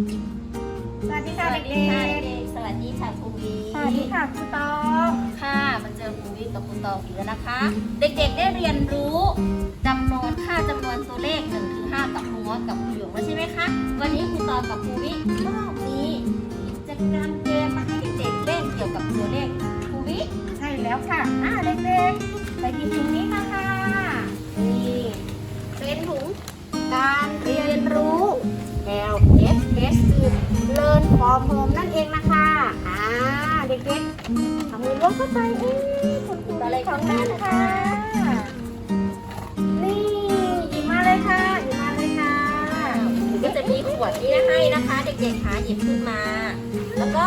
สวัสดีสค่ะวัสเด็ดีค่ะกเด็กๆสวัสดีค่ะครูวีๆสวัสดีค่ะครูตองค่ะมาเจอครูวีกับครูตองอีกแล้วนะคะ เด็กๆได้เรียนรู้จำนวนค่าจำนวนตัวเลข1ถึง5กับครูมอสกับครูหยงแล้วใช่ไหมคะ วันนี้ครูตองกับครูวิก็มีกิจกรรมเกมมาให้เด็กๆเล่นเกี่ยวกับตัวเลขครูวิใช่แล้วค่ะอ่าเด็กๆไปกินถุงนี้มาค่ะนี่เป็นถุงการเรียน ฟอมโฟมนั่นเองนะคะ อ่า เด็กๆเอามือล้วงเข้าไปเอ๊ะคุณครูอะไรของนั่นะคะ นี่หยิบมาเลยค่ะหยิบมาเลยค่ะก็จะมีขวดนี้ให้นะคะ เด็กๆหาหยิบขึ้นมา แล้วก็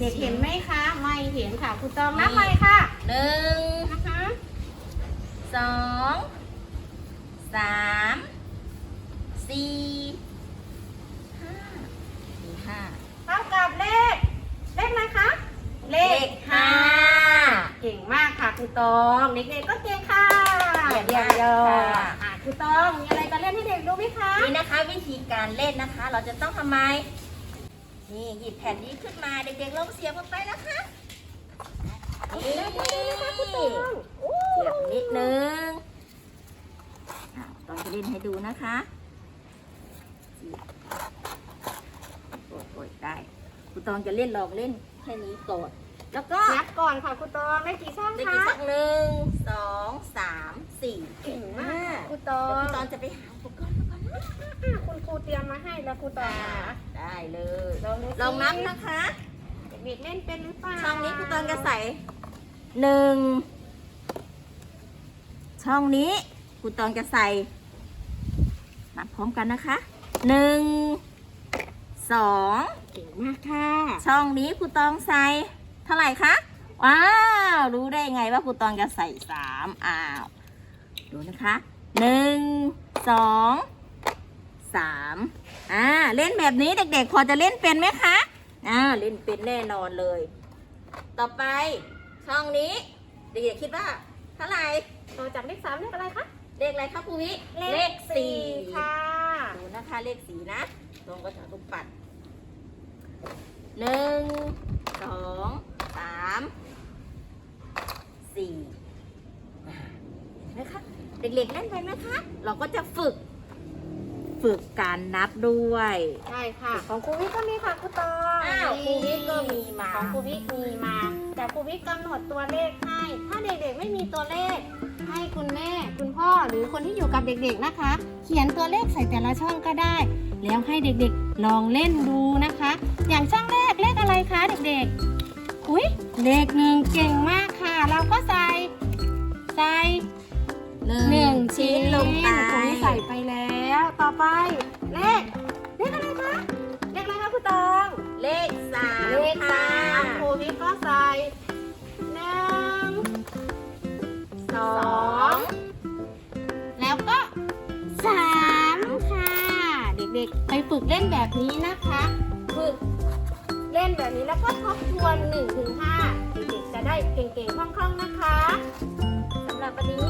เด็กๆเห็นไหมคะ ไม่เห็นค่ะคุณตองนับไปค่ะหนึ่งนะคะสองสามสี่ห้าสี่ห้าเท่ากับเลข เลขอะไรคะ เลขห้าเก่งมากค่ะคุณตองเด็กๆก็เก่งค่ะเยี่ยมเยี่ยมยอค่ะดอะคุณตองมีอะไรจะเล่นให้เด็กดูไหมคะนี่นะคะ วิธีการเล่นนะคะ เราจะต้องทำไม นี่หยิบแผ่นนี้ขึ้นมาเด็กๆลองเสียบลงไปนะคะนี่คุณตองโอ้เสียบนิดนึงอะตอนจะเล่นให้ดูนะคะโอ้โหได้คุณตองจะเล่นลองเล่นแค่นี้ก่อนแล้วก็นับก่อนค่ะคุณตองได้กี่ช่องได้คะกี่สักหนึ่งสองสามสี่เก่งมากค่ะคุณตอเดี๋ยวงคุณตองจะไปหาอุปกรณ์ คุณครูเตรียมมาให้แล้วคุณตองอ่าค่ะได้เลยลองดูสิลองนับนะคะเด็กๆเล่นเป็นหรือเปล่าช่องนี้คุณตองจะใส่หนึ่งช่องนี้คุณตองจะใส่นับพร้อมกันนะคะหนึ่งสองเก่งมากค่ะช่องนี้คุณตองใส่เท่าไหร่คะว้าวรู้ได้ไงว่าคุณตองจะใส่สามอ้าวดูนะคะหนึ่งสอง สามอ่าเล่นแบบนี้เด็กๆพอจะเล่นเป็นไหมคะอ่าเล่นเป็นแน่นอนเลย ต่อไปช่องนี้ เด็กๆคิดว่าเท่าไหร่ต่อจากเลขสามเลขอะไรคะเลขอะไรคะครูวิค่ะดูนะคะเลขสีนะตรงกระถางลูกปัดหนึ่งสองสามสี่อ่าเห็นไหมคะเด็กๆเล่นไปไหมคะ เราก็จะฝึก ฝึกการนับด้วย ใช่ค่ะ ของครูวิก็มีค่ะครูตองอ้าวครูวิก็มีมา ของครูวิมีมา แต่ครูวิกำหนดตัวเลขให้ ถ้าเด็กๆไม่มีตัวเลข ให้คุณแม่ คุณพ่อหรือคนที่อยู่กับเด็กๆนะคะ เขียนตัวเลขใส่แต่ละช่องก็ได้ แล้วให้เด็กๆลองเล่นดูนะคะ อย่างช่องแรกเลขอะไรคะเด็กๆ อุ้ยเลขหนึ่งเก่งมากค่ะ เราก็ใส่ใส่หนึ่หนึ่งชิ้ชิ้นนลงไป ตรงนี้ใส่ไปแล้วต่ อไป เลข เลขอะไรคะ เลขอะไรคะคุณตองเลขสามเลขสาค่ะมครูวิทย์ก็ใส่หนึ่งสองแล้วก็สามค่ะ เด็กๆ ไปฝึกเล่นแบบนี้นะคะ ฝึกเล่นแบบนี้แล้วก็ทบทวน1นถึงห้าเด็กๆจะได้เก่งๆคล่องๆนะคะสำหรับวันนี้บ๊ายบายค่ะ